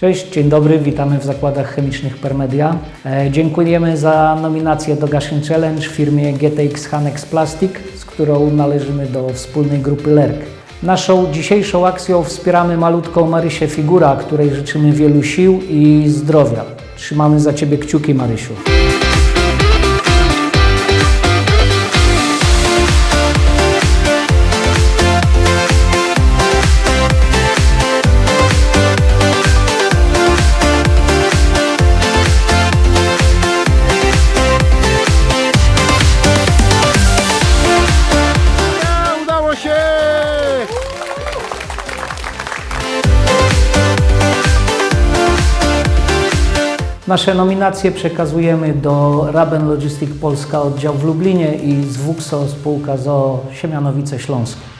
Cześć, dzień dobry, witamy w zakładach chemicznych Permedia. E, dziękujemy za nominację do Gashing Challenge firmie GTX Hanex Plastic, z którą należymy do wspólnej grupy LERK. Naszą dzisiejszą akcją wspieramy malutką Marysię Figura, której życzymy wielu sił i zdrowia. Trzymamy za Ciebie kciuki, Marysiu. Nasze nominacje przekazujemy do Raben Logistic Polska oddział w Lublinie i z WUXO spółka ZOO Siemianowice Śląskie.